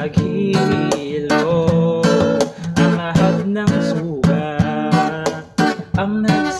naghihilom ang lahat ng suga ang nagsasabi